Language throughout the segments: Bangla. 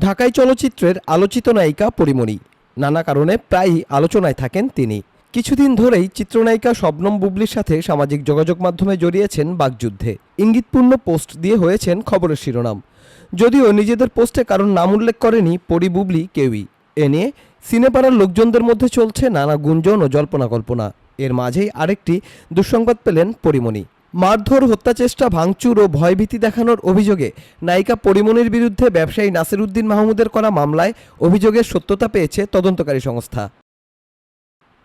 ঢাকাই চলচ্চিত্রের আলোচিত নায়িকা পরিমণি। নানা কারণে প্রায়ই আলোচনায় থাকেন তিনি। কিছুদিন ধরেই চিত্রনায়িকা শবনম বুবলির সাথে সামাজিক যোগাযোগ মাধ্যমে জড়িয়েছেন বাগযুদ্ধে ইঙ্গিতপূর্ণ পোস্ট দিয়ে হয়েছেন খবরের শিরোনাম। যদিও নিজেদের পোস্টে কারণ নাম উল্লেখ করেনি পরি বুবলি কেউই। এ নিয়ে সিনেপাড়ার লোকজনদের মধ্যে চলছে নানা গুঞ্জন ও জল্পনা কল্পনা। এর মাঝেই আরেকটি দুঃসংবাদ পেলেন পরিমণি। মারধর, হত্যাচেষ্টা, ভাঙচুর ও ভয়ভীতি দেখানোর অভিযোগে নায়িকা পরিমণির বিরুদ্ধে ব্যবসায়ী নাসিরুদ্দিন মাহমুদের করা মামলায় অভিযোগের সত্যতা পেয়েছে তদন্তকারী সংস্থা।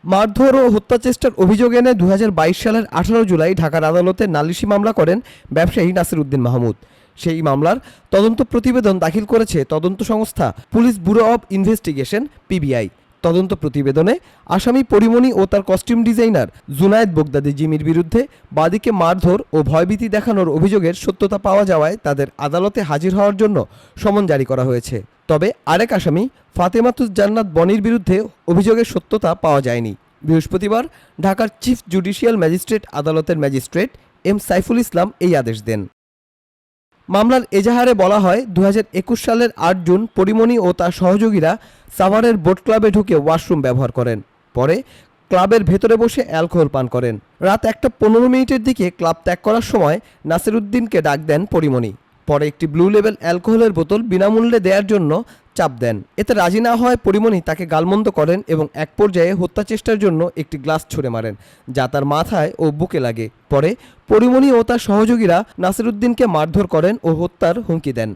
মারধর ও হত্যাচেষ্টার অভিযোগ এনে দু হাজার বাইশ সালের আঠারো জুলাই ঢাকার আদালতে নালিশি মামলা করেন ব্যবসায়ী নাসিরুদ্দিন মাহমুদ। সেই মামলার তদন্ত প্রতিবেদন দাখিল করেছে তদন্ত সংস্থা police bureau of investigation, PBI. তদন্ত প্রতিবেদনে আসামি পরিমণি ও তার কস্টিউম ডিজাইনার জুনায়েদ বোগদাদি জিমির বিরুদ্ধে বাদীকে মারধর ও ভয়ভীতি দেখানোর অভিযোগের সত্যতা পাওয়া যাওয়ায় তাদের আদালতে হাজির হওয়ার জন্য সমন জারি করা হয়েছে। তবে আরেক আসামি ফাতেমাতুজ জান্নাত বনির বিরুদ্ধে অভিযোগের সত্যতা পাওয়া যায়নি। বৃহস্পতিবার ঢাকার চিফ জুডিশিয়াল ম্যাজিস্ট্রেট আদালতের ম্যাজিস্ট্রেট এম সাইফুল ইসলাম এই আদেশ দেন। মামলার এজাহারে বলা হয় দু হাজার একুশ সালের আট জুন পরিমণি ও তার সহযোগীরা সাভারের বোট ক্লাবে ঢুকে ওয়াশরুম ব্যবহার করেন। পরে ক্লাবের ভেতরে বসে অ্যালকোহল পান করেন। রাত একটা পনেরো মিনিটের দিকে ক্লাব ত্যাগ করার সময় নাসিরুদ্দিনকে ডাক দেন পরিমণি। পরে একটি ব্লু লেভেল অ্যালকোহলের বোতল বিনামূল্যে দেওয়ার জন্য চাপ দেন। এতে রাজি না হয় পরিমণি তাকে গালমন্দ করেন এবং এক পর্যায়ে হত্যা চেষ্টার জন্য একটি গ্লাস ছুঁড়ে মারেন, যা তার মাথায় ও বুকে লাগে। পরে পরিমণি ও তার সহযোগীরা নাসিরুদ্দিনকে মারধর করেন ও হত্যার হুমকি দেন।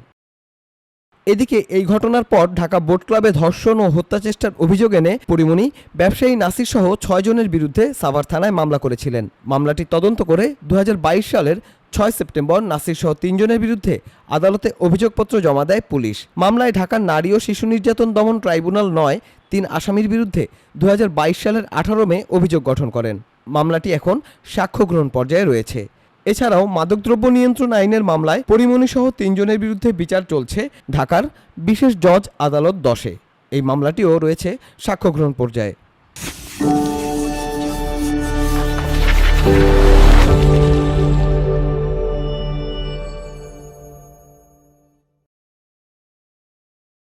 এদিকে এই ঘটনার পর ঢাকা বোট ক্লাবে ধর্ষণ ও হত্যা চেষ্টার অভিযোগ এনে পরিমণি ব্যবসায়ী নাসির সহ ছয় জনের বিরুদ্ধে সাভার থানায় মামলা করেছিলেন। মামলাটি তদন্ত করে দু হাজার বাইশ সালের ছয় সেপ্টেম্বর নাসির সহ তিনজনের বিরুদ্ধে আদালতে অভিযোগপত্র জমা দেয় পুলিশ। মামলায় ঢাকার নারী ও শিশু নির্যাতন দমন ট্রাইব্যুনাল নয়, তিন আসামির বিরুদ্ধে দু হাজার বাইশ সালের আঠারো মে অভিযোগ গঠন করেন। মামলাটি এখন সাক্ষ্য গ্রহণ পর্যায়ে রয়েছে। এছাড়াও মাদকদ্রব্য নিয়ন্ত্রণ আইনের মামলায় পরিমণি সহ তিনজনের বিরুদ্ধে বিচার চলছে ঢাকার বিশেষ জজ আদালত দশে। এই মামলাটিও রয়েছে সাক্ষ্য গ্রহণ পর্যায়ে।